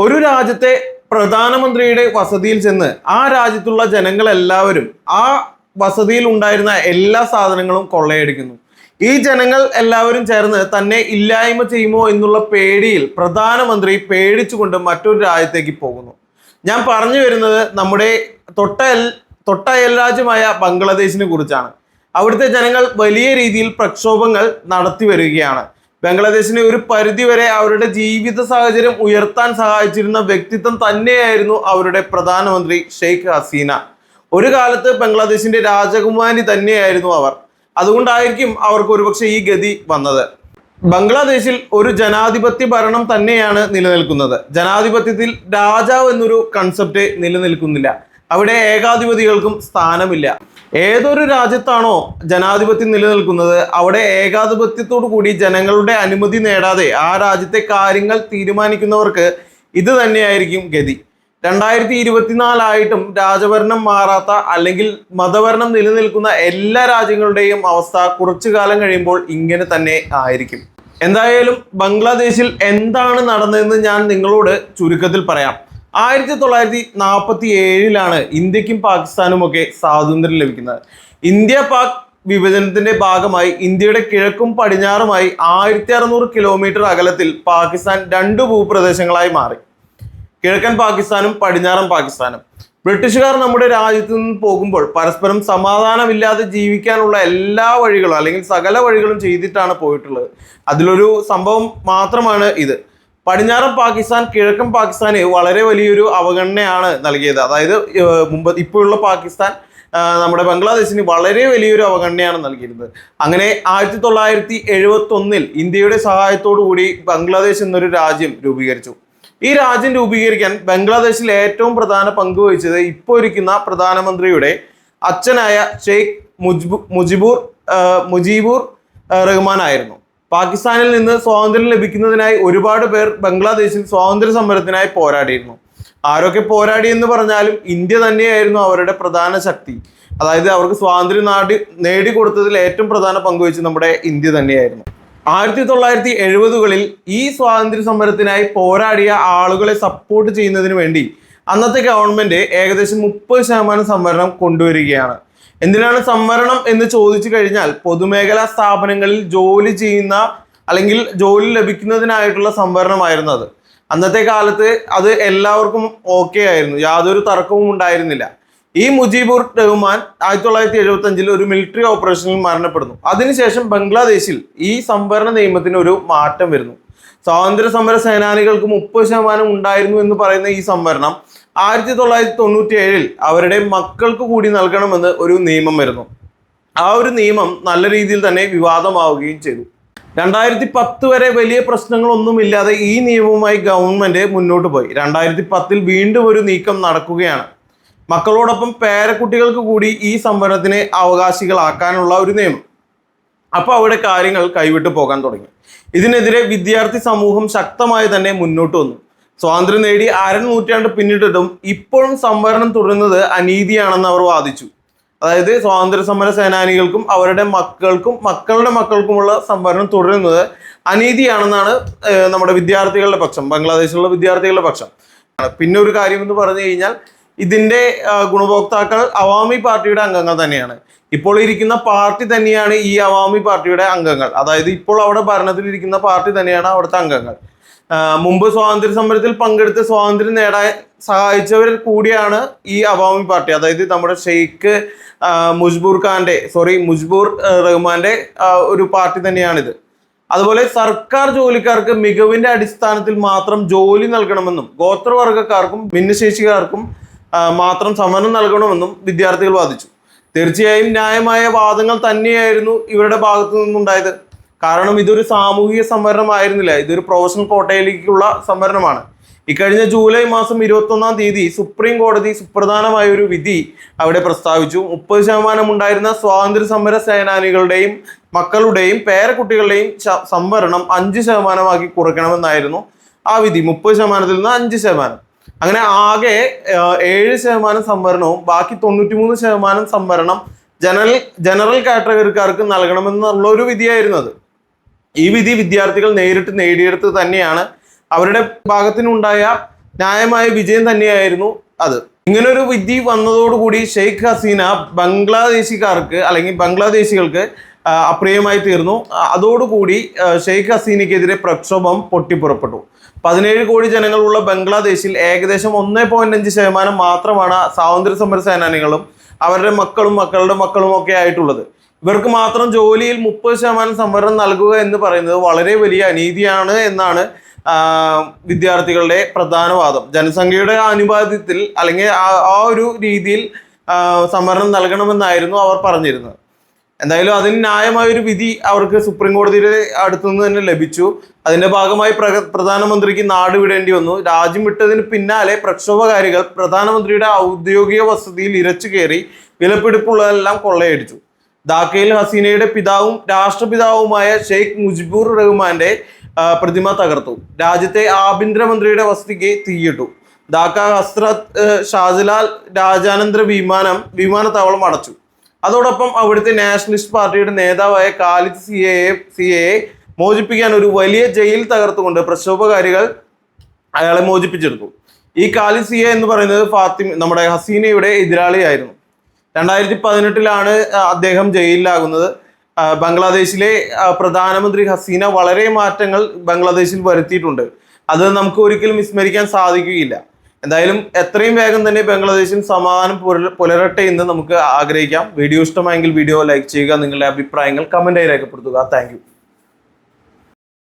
ഒരു രാജ്യത്തെ പ്രധാനമന്ത്രിയുടെ വസതിയിൽ ചെന്ന് ആ രാജ്യത്തുള്ള ജനങ്ങളെല്ലാവരും ആ വസതിയിൽ ഉണ്ടായിരുന്ന എല്ലാ സാധനങ്ങളും കൊള്ളയടിക്കുന്നു. ഈ ജനങ്ങൾ എല്ലാവരും ചേർന്ന് തന്നെ ഇല്ലായ്മ ചെയ്യുമോ എന്നുള്ള പേടിയിൽ പ്രധാനമന്ത്രി പേടിച്ചുകൊണ്ട് മറ്റൊരു രാജ്യത്തേക്ക് പോകുന്നു. ഞാൻ പറഞ്ഞു വരുന്നത് നമ്മുടെ തൊട്ട തൊട്ടയൽ രാജ്യമായ ബംഗ്ലാദേശിനെ കുറിച്ചാണ്. അവിടുത്തെ ജനങ്ങൾ വലിയ രീതിയിൽ പ്രക്ഷോഭങ്ങൾ നടത്തി വരികയാണ്. ബംഗ്ലാദേശിനെ ഒരു പരിധിവരെ അവരുടെ ജീവിത സാഹചര്യം ഉയർത്താൻ സഹായിച്ചിരുന്ന വ്യക്തിത്വം തന്നെയായിരുന്നു അവരുടെ പ്രധാനമന്ത്രി ഷെയ്ഖ് ഹസീന. ഒരു കാലത്ത് ബംഗ്ലാദേശിന്റെ രാജകുമാരി തന്നെയായിരുന്നു അവർ. അതുകൊണ്ടായിരിക്കും അവർക്ക് ഒരുപക്ഷെ ഈ ഗതി വന്നത്. ബംഗ്ലാദേശിൽ ഒരു ജനാധിപത്യ ഭരണം തന്നെയാണ് നിലനിൽക്കുന്നത്. ജനാധിപത്യത്തിൽ രാജാവ് എന്നൊരു കൺസെപ്റ്റ് നിലനിൽക്കുന്നില്ല. അവിടെ ഏകാധിപതികൾക്കും സ്ഥാനമില്ല. ഏതൊരു രാജ്യത്താണോ ജനാധിപത്യം നിലനിൽക്കുന്നത് അവിടെ ഏകാധിപത്യത്തോടു കൂടി ജനങ്ങളുടെ അനുമതി നേടാതെ ആ രാജ്യത്തെ കാര്യങ്ങൾ തീരുമാനിക്കുന്നവർക്ക് ഇത് തന്നെയായിരിക്കും ഗതി. രണ്ടായിരത്തി ഇരുപത്തിനാലായിട്ടും രാജഭരണം മാറാത്ത അല്ലെങ്കിൽ മതഭരണം നിലനിൽക്കുന്ന എല്ലാ രാജ്യങ്ങളുടെയും അവസ്ഥ കുറച്ചു കാലം കഴിയുമ്പോൾ ഇങ്ങനെ തന്നെ ആയിരിക്കും. എന്തായാലും ബംഗ്ലാദേശിൽ എന്താണ് നടന്നതെന്ന് ഞാൻ നിങ്ങളോട് ചുരുക്കത്തിൽ പറയാം. ആയിരത്തി തൊള്ളായിരത്തി നാൽപ്പത്തി ഏഴിലാണ് ഇന്ത്യക്കും പാകിസ്ഥാനും ഒക്കെ സ്വാതന്ത്ര്യം ലഭിക്കുന്നത്. ഇന്ത്യ പാക് വിഭജനത്തിന്റെ ഭാഗമായി ഇന്ത്യയുടെ കിഴക്കും പടിഞ്ഞാറുമായി ആയിരത്തി അറുന്നൂറ് കിലോമീറ്റർ അകലത്തിൽ പാകിസ്ഥാൻ രണ്ട് ഭൂപ്രദേശങ്ങളായി മാറി. കിഴക്കൻ പാകിസ്ഥാനും പടിഞ്ഞാറൻ പാകിസ്ഥാനും. ബ്രിട്ടീഷുകാർ നമ്മുടെ രാജ്യത്ത് നിന്ന് പോകുമ്പോൾ പരസ്പരം സമാധാനമില്ലാതെ ജീവിക്കാനുള്ള എല്ലാ വഴികളും അല്ലെങ്കിൽ സകല വഴികളും ചെയ്തിട്ടാണ് പോയിട്ടുള്ളത്. അതിലൊരു സംഭവം മാത്രമാണ് ഇത്. പടിഞ്ഞാറൻ പാകിസ്ഥാൻ കിഴക്കൻ പാകിസ്ഥാന് വളരെ വലിയൊരു അവഗണനയാണ് നൽകിയത്. അതായത് മുമ്പ് ഇപ്പോഴുള്ള പാകിസ്ഥാൻ നമ്മുടെ ബംഗ്ലാദേശിന് വളരെ വലിയൊരു അവഗണനയാണ് നൽകിയിരുന്നത്. അങ്ങനെ ആയിരത്തി തൊള്ളായിരത്തി എഴുപത്തി ഒന്നിൽ ഇന്ത്യയുടെ സഹായത്തോടു കൂടി ബംഗ്ലാദേശ് എന്നൊരു രാജ്യം രൂപീകരിച്ചു. ഈ രാജ്യം രൂപീകരിക്കാൻ ബംഗ്ലാദേശിൽ ഏറ്റവും പ്രധാന പങ്ക് വഹിച്ചത് ഇപ്പോൾ ഇരിക്കുന്ന പ്രധാനമന്ത്രിയുടെ അച്ഛനായ ഷെയ്ഖ് മുജ്ബു മുജിബൂർ മുജീബൂർ റഹ്മാൻ ആയിരുന്നു പാകിസ്ഥാനിൽ നിന്ന് സ്വാതന്ത്ര്യം ലഭിക്കുന്നതിനായി ഒരുപാട് പേർ ബംഗ്ലാദേശിൽ സ്വാതന്ത്ര്യ സമരത്തിനായി പോരാടിയിരുന്നു. ആരൊക്കെ പോരാടി എന്ന് പറഞ്ഞാലും ഇന്ത്യ തന്നെയായിരുന്നു അവരുടെ പ്രധാന ശക്തി. അതായത് അവർക്ക് സ്വാതന്ത്ര്യം നാടി നേടിക്കൊടുത്തതിൽ ഏറ്റവും പ്രധാന പങ്കുവച്ച് നമ്മുടെ ഇന്ത്യ തന്നെയായിരുന്നു. ആയിരത്തി തൊള്ളായിരത്തി എഴുപതുകളിൽ ഈ സ്വാതന്ത്ര്യ സമരത്തിനായി പോരാടിയ ആളുകളെ സപ്പോർട്ട് ചെയ്യുന്നതിന് വേണ്ടി അന്നത്തെ ഗവൺമെന്റ് ഏകദേശം മുപ്പത് ശതമാനം സംവരണം കൊണ്ടുവരികയാണ്. എന്തിനാണ് സംവരണം എന്ന് ചോദിച്ചു കഴിഞ്ഞാൽ പൊതുമേഖലാ സ്ഥാപനങ്ങളിൽ ജോലി ചെയ്യുന്ന അല്ലെങ്കിൽ ജോലി ലഭിക്കുന്നതിനായിട്ടുള്ള സംവരണമായിരുന്നു അത് അന്നത്തെ കാലത്ത് അത് എല്ലാവർക്കും ഓക്കെ ആയിരുന്നു. യാതൊരു തർക്കവും ഉണ്ടായിരുന്നില്ല. ഈ മുജീബുർ റഹ്മാൻ ആയിരത്തി തൊള്ളായിരത്തി എഴുപത്തി അഞ്ചിൽ ഒരു മിലിറ്ററി ഓപ്പറേഷനിൽ മരണപ്പെടുന്നു. അതിനുശേഷം ബംഗ്ലാദേശിൽ ഈ സംവരണ നിയമത്തിന് ഒരു മാറ്റം വരുന്നു. സ്വാതന്ത്ര്യ സമര സേനാനികൾക്ക് മുപ്പത് ശതമാനം ഉണ്ടായിരുന്നു എന്ന് പറയുന്ന ഈ സംവരണം ആയിരത്തി തൊള്ളായിരത്തി തൊണ്ണൂറ്റി ഏഴിൽ അവരുടെ മക്കൾക്ക് കൂടി നൽകണമെന്ന് ഒരു നിയമം വരുന്നു. ആ ഒരു നിയമം നല്ല രീതിയിൽ തന്നെ വിവാദമാവുകയും ചെയ്തു. രണ്ടായിരത്തി പത്ത് വരെ വലിയ പ്രശ്നങ്ങളൊന്നുമില്ലാതെ ഈ നിയമവുമായി ഗവൺമെന്റ് മുന്നോട്ട് പോയി. രണ്ടായിരത്തി പത്തിൽ വീണ്ടും ഒരു നീക്കം നടക്കുകയാണ്. മക്കളോടൊപ്പം പേരക്കുട്ടികൾക്ക് കൂടി ഈ സംവരണത്തിന് അവകാശികളാക്കാനുള്ള ഒരു നിയമം. അപ്പോൾ അവിടെ കാര്യങ്ങൾ കൈവിട്ടു പോകാൻ തുടങ്ങി. ഇതിനെതിരെ വിദ്യാർത്ഥി സമൂഹം ശക്തമായി തന്നെ മുന്നോട്ട് വന്നു. സ്വാതന്ത്ര്യം നേടി അര നൂറ്റാണ്ട് പിന്നിട്ടിട്ടും ഇപ്പോഴും സംവരണം തുടരുന്നത് അനീതിയാണെന്ന് അവർ വാദിച്ചു. അതായത് സ്വാതന്ത്ര്യ സമര സേനാനികൾക്കും അവരുടെ മക്കൾക്കും മക്കളുടെ മക്കൾക്കുമുള്ള സംവരണം തുടരുന്നത് അനീതിയാണെന്നാണ് നമ്മുടെ വിദ്യാർത്ഥികളുടെ പക്ഷം ബംഗ്ലാദേശിലുള്ള വിദ്യാർത്ഥികളുടെ പക്ഷം. പിന്നെ ഒരു കാര്യം എന്ന് പറഞ്ഞു കഴിഞ്ഞാൽ ഇതിന്റെ ഗുണഭോക്താക്കൾ അവാമി പാർട്ടിയുടെ അംഗങ്ങൾ തന്നെയാണ്. ഇപ്പോൾ ഇരിക്കുന്ന പാർട്ടി തന്നെയാണ് ഈ അവാമി പാർട്ടിയുടെ അംഗങ്ങൾ. അതായത് ഇപ്പോൾ അവിടെ ഭരണത്തിലിരിക്കുന്ന പാർട്ടി തന്നെയാണ് അവിടുത്തെ അംഗങ്ങൾ. മുമ്പ് സ്വാതന്ത്ര്യ സമരത്തിൽ പങ്കെടുത്ത് സ്വാതന്ത്ര്യം നേടാൻ സഹായിച്ചവരിൽ കൂടിയാണ് ഈ അവാമി പാർട്ടി. അതായത് നമ്മുടെ ഷെയ്ഖ് മുജ്ബൂർ ഖാന്റെ സോറി മുജ്ബൂർ റഹ്മാന്റെ ഒരു പാർട്ടി തന്നെയാണിത്. അതുപോലെ സർക്കാർ ജോലിക്കാർക്ക് മികവിന്റെ അടിസ്ഥാനത്തിൽ മാത്രം ജോലി നൽകണമെന്നും ഗോത്രവർഗക്കാർക്കും ഭിന്നശേഷിക്കാർക്കും മാത്രം സമരം നൽകണമെന്നും വിദ്യാർത്ഥികൾ വാദിച്ചു. തീർച്ചയായും ന്യായമായ വാദങ്ങൾ തന്നെയായിരുന്നു ഇവരുടെ ഭാഗത്തു നിന്നുണ്ടായത്. കാരണം ഇതൊരു സാമൂഹിക സംവരണമായിരുന്നില്ല. ഇതൊരു പ്രൊഫഷണൽ കോട്ടയിലേക്കുള്ള സംവരണമാണ്. ഇക്കഴിഞ്ഞ ജൂലൈ മാസം ഇരുപത്തി ഒന്നാം തീയതി സുപ്രീം കോടതി സുപ്രധാനമായ ഒരു വിധി അവിടെ പ്രസ്താവിച്ചു. മുപ്പത് ശതമാനം ഉണ്ടായിരുന്ന സ്വാതന്ത്ര്യ സമര സേനാനികളുടെയും മക്കളുടെയും പേരക്കുട്ടികളുടെയും സംവരണം അഞ്ച് ശതമാനമാക്കി കുറയ്ക്കണമെന്നായിരുന്നു ആ വിധി. മുപ്പത് ശതമാനത്തിൽ നിന്ന് അഞ്ച് ശതമാനം. അങ്ങനെ ആകെ ഏഴ് ശതമാനം സംവരണവും ബാക്കി തൊണ്ണൂറ്റിമൂന്ന് ശതമാനം സംവരണം ജനറൽ ജനറൽ കാറ്റഗറിക്കാർക്ക് നൽകണമെന്നുള്ള ഒരു വിധിയായിരുന്നു അത്. ഈ വിധി വിദ്യാർത്ഥികൾ നേരിട്ട് നേടിയെടുത്ത് തന്നെയാണ്. അവരുടെ ഭാഗത്തിനുണ്ടായ ന്യായമായ വിജയം തന്നെയായിരുന്നു അത്. ഇങ്ങനൊരു വിധി വന്നതോടുകൂടി ഷെയ്ഖ് ഹസീന ബംഗ്ലാദേശിക്കാർക്ക് അല്ലെങ്കിൽ ബംഗ്ലാദേശികൾക്ക് അപ്രിയമായി തീർന്നു. അതോടുകൂടി ഷെയ്ഖ് ഹസീനയ്ക്കെതിരെ പ്രക്ഷോഭം പൊട്ടിപ്പുറപ്പെട്ടു. പതിനേഴ് കോടി ജനങ്ങളുള്ള ബംഗ്ലാദേശിൽ ഏകദേശം ഒന്നേ പോയിന്റ് അഞ്ച് ശതമാനം മാത്രമാണ് സ്വാതന്ത്ര്യ സമര സേനാനികളും അവരുടെ മക്കളും മക്കളുടെ മക്കളും ഒക്കെ ആയിട്ടുള്ളത്. ഇവർക്ക് മാത്രം ജോലിയിൽ മുപ്പത് ശതമാനം സംവരണം നൽകുക എന്ന് പറയുന്നത് വളരെ വലിയ അനീതിയാണ് എന്നാണ് വിദ്യാർത്ഥികളുടെ പ്രധാന വാദം ജനസംഖ്യയുടെ അനുപാതത്തിൽ അല്ലെങ്കിൽ ആ ഒരു രീതിയിൽ സംവരണം നൽകണമെന്നായിരുന്നു അവർ പറഞ്ഞിരുന്നത്. എന്തായാലും അതിന് ന്യായമായ ഒരു വിധി അവർക്ക് സുപ്രീം കോടതിയുടെ അടുത്തുനിന്ന് തന്നെ ലഭിച്ചു. അതിന്റെ ഭാഗമായി പ്ര പ്രധാനമന്ത്രിക്ക് നാട് വിടേണ്ടി വന്നു. രാജ്യം വിട്ടതിന് പിന്നാലെ പ്രക്ഷോഭകാരികൾ പ്രധാനമന്ത്രിയുടെ ഔദ്യോഗിക വസതിയിൽ ഇരച്ചു കയറി വിലപിടിപ്പുള്ളതെല്ലാം കൊള്ളയടിച്ചു. ധാക്കയിൽ ഹസീനയുടെ പിതാവും രാഷ്ട്രപിതാവുമായ ഷെയ്ഖ് മുജിബുർ റഹ്മാന്റെ പ്രതിമ തകർത്തു. രാജ്യത്തെ ആഭ്യന്തരമന്ത്രിയുടെ വസതിക്ക് തീയിട്ടു. ധാക്ക ഹസ്രത്ത് ഏഹ്, ഷാജലാൽ രാജാനന്തര വിമാനം വിമാനത്താവളം അടച്ചു. അതോടൊപ്പം അവിടുത്തെ നാഷണലിസ്റ്റ് പാർട്ടിയുടെ നേതാവായ കാലിദ് സി എ സി മോചിപ്പിക്കാൻ ഒരു വലിയ ജയിൽ തകർത്തുകൊണ്ട് പ്രക്ഷോഭകാരികൾ അയാളെ മോചിപ്പിച്ചെടുത്തു. ഈ കാലിദ് സി എ എന്ന് പറയുന്നത് ഫാത്തിമ നമ്മുടെ ഹസീനയുടെ എതിരാളിയായിരുന്നു. രണ്ടായിരത്തി പതിനെട്ടിലാണ് അദ്ദേഹം ജയിലിലാകുന്നത്. ബംഗ്ലാദേശിലെ പ്രധാനമന്ത്രി ഹസീന വളരെ മാറ്റങ്ങൾ ബംഗ്ലാദേശിൽ വരുത്തിയിട്ടുണ്ട്. അത് നമുക്ക് ഒരിക്കലും വിസ്മരിക്കാൻ സാധിക്കുകയില്ല. എന്തായാലും എത്രയും വേഗം തന്നെ ബംഗ്ലാദേശിൽ സമാധാനം പുലരട്ടെ എന്ന് നമുക്ക് ആഗ്രഹിക്കാം. വീഡിയോ ഇഷ്ടമായെങ്കിൽ വീഡിയോ ലൈക്ക് ചെയ്യുക നിങ്ങളുടെ അഭിപ്രായങ്ങൾ കമന്റായി രേഖപ്പെടുത്തുക. താങ്ക്